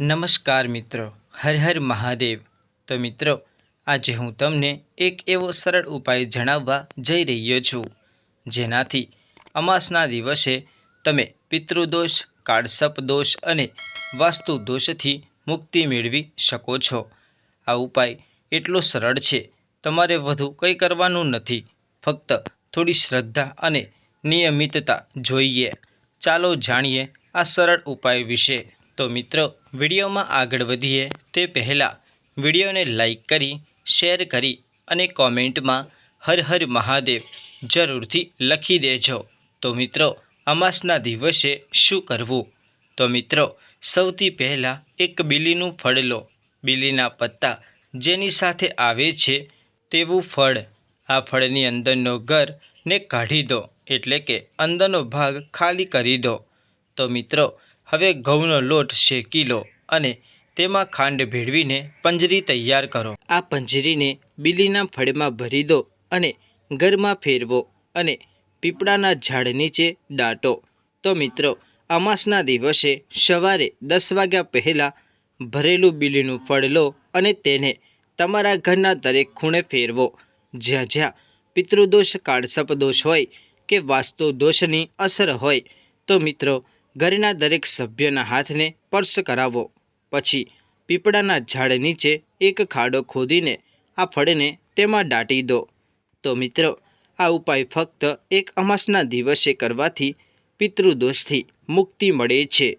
નમસ્કાર મિત્રો, હર હર મહાદેવ. તો મિત્રો, આજે હું તમને એક એવો સરળ ઉપાય જણાવવા જઈ રહ્યો છું, જેનાથી અમાસના દિવસે તમે પિતૃદોષ, કાળસપ દોષ અને વાસ્તુ દોષથી મુક્તિ મેળવી શકો છો. આ ઉપાય એટલો સરળ છે, તમારે વધુ કંઈ કરવાનું નથી, ફક્ત થોડી શ્રદ્ધા અને નિયમિતતા જોઈએ. ચાલો જાણીએ આ સરળ ઉપાય વિશે. તો મિત્રો, વિડીયોમાં આગળ વધીએ તે પહેલાં વિડીયોને લાઈક કરી, શેર કરી અને કોમેન્ટમાં હર હર મહાદેવ જરૂરથી લખી દેજો. તો મિત્રો, અમાસના દિવસે શું કરવું? તો મિત્રો, સૌથી પહેલાં એક બીલીનું ફળ લો. બીલીના પત્તા જેની સાથે આવે છે તેવું ફળ. આ ફળની અંદરનો ઘરને કાઢી દો, એટલે કે અંદરનો ભાગ ખાલી કરી દો. તો મિત્રો હવે ઘઉંનો લોટ શેકી લો અને તેમાં ખાંડ ભેળવીને પંજરી તૈયાર કરો. આ પંજરીને બીલીના ફળમાં ભરી દો અને ઘરમાં ફેરવો અને પીપળાના ઝાડ નીચે દાટો. તો મિત્રો અમાસના દિવસે સવારે દસ વાગ્યા પહેલાં ભરેલું બીલીનું ફળ લો અને તેને તમારા ઘરના દરેક ખૂણે ફેરવો. જ્યાં જ્યાં પિતૃદોષ કાળસપ દોષ હોય કે વાસ્તુ દોષની અસર હોય. તો મિત્રો ઘરના દરેક સભ્યના હાથને સ્પર્શ કરાવો. પછી પીપળાના ઝાડ નીચે એક ખાડો ખોદીને આ ફળને તેમાં દાટી દો. તો મિત્રો, આ ઉપાય ફક્ત એક અમાસના દિવસે કરવાથી પિતૃદોષથી મુક્તિ મળે છે.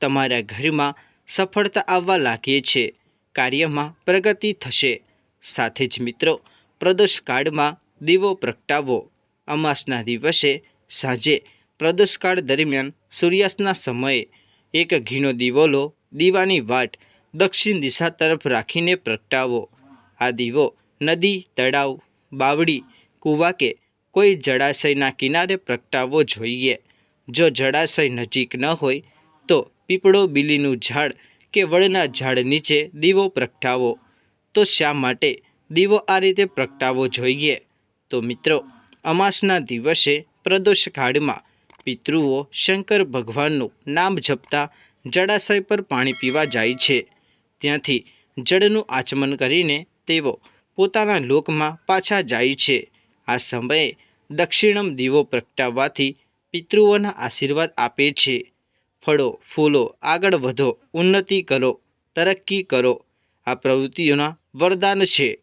તમારા ઘરમાં સફળતા આવવા લાગે છે. કાર્યમાં પ્રગતિ થશે. સાથે જ મિત્રો પ્રદોષ કાળમાં દીવો પ્રગટાવો. અમાસના દિવસે સાંજે પ્રદોષકાળ દરમિયાન સૂર્યાસ્તના સમયે એક ઘીનો દીવો લો દીવાની વાટ દક્ષિણ દિશા તરફ રાખીને પ્રગટાવો. આ દીવો નદી, તળાવ બાવડી કૂવા કે કોઈ જળાશયના કિનારે પ્રગટાવવો જોઈએ. જો જળાશય નજીક ન હોય, તો પીપળો બીલીનું ઝાડ કે વડના ઝાડ નીચે દીવો પ્રગટાવો. તો શા માટે દીવો આ રીતે પ્રગટાવવો જોઈએ? તો મિત્રો, અમાસના દિવસે પ્રદોષ કાળમાં પિતૃઓ શંકર ભગવાનનું નામ જપતા જળાશય પર પાણી પીવા જાય છે. ત્યાંથી જળનું આચમન કરીને તેઓ પોતાના લોકમાં પાછા જાય છે. આ સમયે દક્ષિણમ દીવો પ્રગટાવવાથી પિતૃઓના આશીર્વાદ આપે છે. ફળો, ફૂલો, આગળ વધો, ઉન્નતિ કરો, તરક્કી કરો. આ પ્રવૃત્તિઓના વરદાન છે.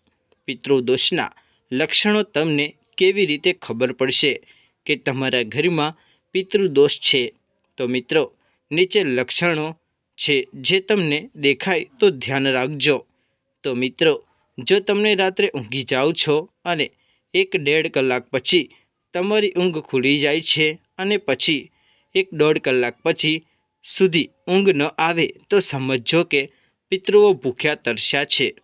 પિતૃદોષના લક્ષણો તમને કેવી રીતે ખબર પડશે કે તમારા ઘરમાં પિતૃદોષ છે. તો મિત્રો, નીચે લક્ષણો છે જે તમને દેખાય તો ધ્યાન રાખજો. તો મિત્રો, જો તમને રાત્રે ઊંઘી જાઓ છો અને એક ડેઢ કલાક પછી તમારી ઊંઘ ખુલી જાય છે અને પછી એક દોઢ કલાક પછી સુધી ઊંઘ ન આવે, તો સમજો કે પિતૃઓ ભૂખ્યા તરસ્યા છે.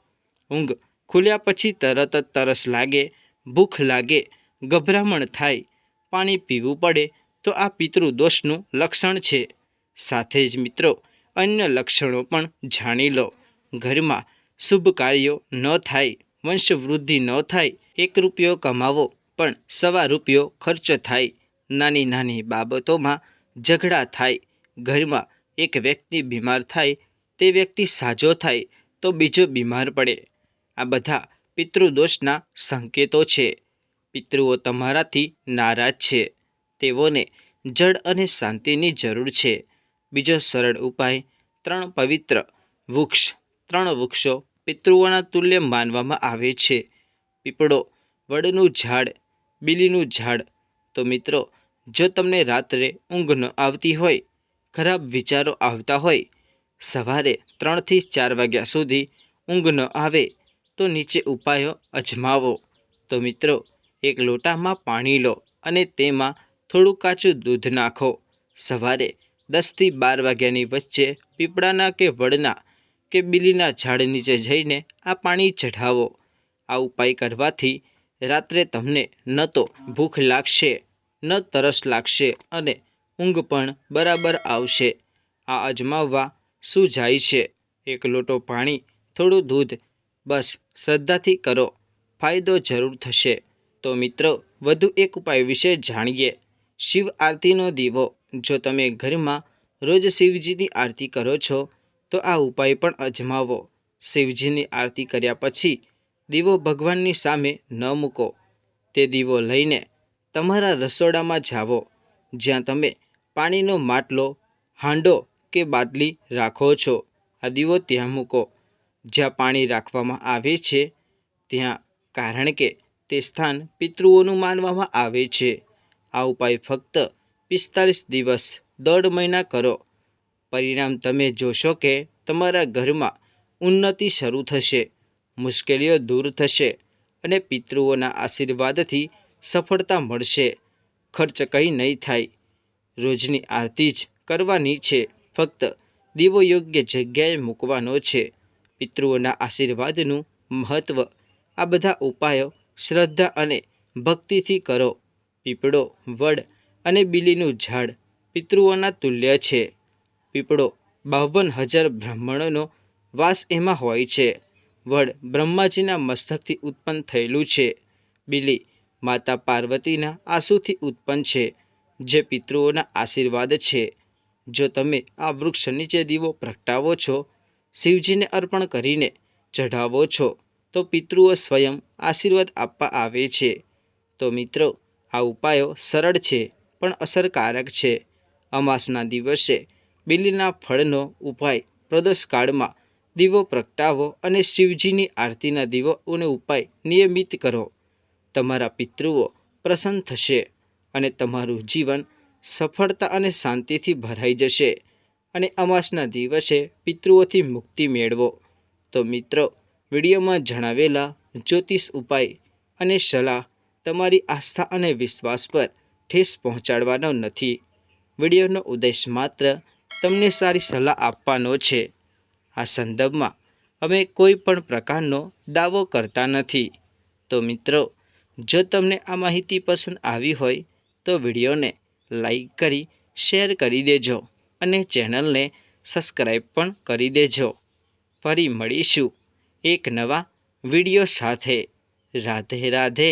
ઊંઘ ખુલ્યા પછી તરત જ તરસ લાગે, ભૂખ લાગે, ગભરામણ થાય, પાણી પીવું પડે તો આ પિતૃદોષનું લક્ષણ છે. સાથે જ મિત્રો, અન્ય લક્ષણો પણ જાણી લો. ઘરમાં શુભ કાર્યો ન થાય, વંશવૃદ્ધિ ન થાય, એક રૂપિયો કમાવો, પણ સવા રૂપિયો ખર્ચ થાય. નાની નાની બાબતોમાં ઝઘડા થાય. ઘરમાં એક વ્યક્તિ બીમાર થાય, તે વ્યક્તિ સાજો થાય, તો બીજો બીમાર પડે. આ બધા પિતૃદોષના સંકેતો છે. પિતૃઓ તમારાથી નારાજ છે. તેઓને જળ અને શાંતિની જરૂર છે. બીજો સરળ ઉપાય, ત્રણ પવિત્ર વૃક્ષ, ત્રણ વૃક્ષો પિતૃઓના તુલ્ય માનવામાં આવે છે. પીપળો, વડનું ઝાડ, બીલીનું ઝાડ. તો મિત્રો, જો તમને રાત્રે ઊંઘ ન આવતી હોય, ખરાબ વિચારો આવતા હોય, સવારે ત્રણથી ચાર વાગ્યા સુધી ઊંઘ ન આવે, તો નીચે ઉપાયો અજમાવો. તો મિત્રો, એક લોટામાં પાણી લો અને તેમાં થોડું કાચું દૂધ નાખો. સવારે દસથી બાર વાગ્યાની વચ્ચે પીપળાના કે વડના કે બીલીના ઝાડ નીચે જઈને આ પાણી ચઢાવો. આ ઉપાય કરવાથી રાત્રે તમને ન તો ભૂખ લાગશે, ન તરસ લાગશે અને ઊંઘ પણ બરાબર આવશે. આ અજમાવવા શું જાય છે. એક લોટો પાણી, થોડું દૂધ, બસ શ્રદ્ધાથી કરો. ફાયદો જરૂર થશે. તો મિત્રો, વધુ એક ઉપાય વિશે જાણીએ. શિવ આરતીનો દીવો. જો તમે ઘરમાં રોજ શિવજીની આરતી કરો છો, તો આ ઉપાય પણ અજમાવો. શિવજીની આરતી કર્યા પછી દીવો ભગવાનની સામે ન મૂકો. તે દીવો લઈને તમારા રસોડામાં જાઓ જ્યાં તમે પાણીનો માટલો, હાંડો કે બાટલી રાખો છો. આ દીવો ત્યાં મૂકો. જ્યાં પાણી રાખવામાં આવે છે, ત્યાં કારણ કે તે સ્થાન પિતૃઓનું માનવામાં આવે છે. આ ઉપાય ફક્ત પિસ્તાલીસ દિવસ દોઢ મહિના કરો. પરિણામ તમે જોશો કે તમારા ઘરમાં ઉન્નતિ શરૂ થશે, મુશ્કેલીઓ દૂર થશે અને પિતૃઓના આશીર્વાદથી સફળતા મળશે. ખર્ચ કંઈ નહીં થાય. રોજની આરતી જ કરવાની છે. ફક્ત દીવો યોગ્ય જગ્યાએ મૂકવાનો છે. પિતૃઓના આશીર્વાદનું મહત્ત્વ આ બધા ઉપાયો શ્રદ્ધા અને ભક્તિથી કરો. પીપળો, વડ અને બીલીનું ઝાડ પિતૃઓના તુલ્ય છે. પીપળો બાવન હજાર બ્રાહ્મણોનો વાસ એમાં હોય છે. વડ બ્રહ્માજીના મસ્તકથી ઉત્પન્ન થયેલું છે. બીલી માતા પાર્વતીના આંસુથી ઉત્પન્ન છે, જે પિતૃઓના આશીર્વાદ છે. જો તમે આ વૃક્ષ નીચે દીવો પ્રગટાવો છો, શિવજીને અર્પણ કરીને ચઢાવો છો, તો પિતૃઓ સ્વયં આશીર્વાદ આપવા આવે છે. તો મિત્રો આ ઉપાયો સરળ છે, પણ અસરકારક છે. અમાસના દિવસે બિલીના ફળનો ઉપાય પ્રદોષ કાળમાં દીવો પ્રગટાવો અને શિવજીની આરતીના દીવો અને ઉપાય નિયમિત કરો. તમારા પિતૃઓ પ્રસન્ન થશે અને તમારું જીવન સફળતા અને શાંતિથી ભરાઈ જશે અને અમાસના દિવસે પિતૃઓથી મુક્તિ મેળવો. તો મિત્રો, વિડીયોમાં જણાવેલા જ્યોતિષ ઉપાય અને સલાહ તમારી આસ્થા અને વિશ્વાસ પર ઠેસ પહોંચાડવાનો નથી. વિડીયોનો ઉદ્દેશ માત્ર તમને સારી સલાહ આપવાનો છે. આ સંદર્ભમાં અમે કોઈ પણ પ્રકારનો દાવો કરતા નથી. તો મિત્રો, જો તમને આ માહિતી પસંદ આવી હોય, તો વિડીયોને લાઈક કરી, શેર કરી દેજો અને ચેનલને સબસ્ક્રાઈબ પણ કરી દેજો. ફરી મળીશું એક નવા વીડિયો સાથે. રાધે રાધે.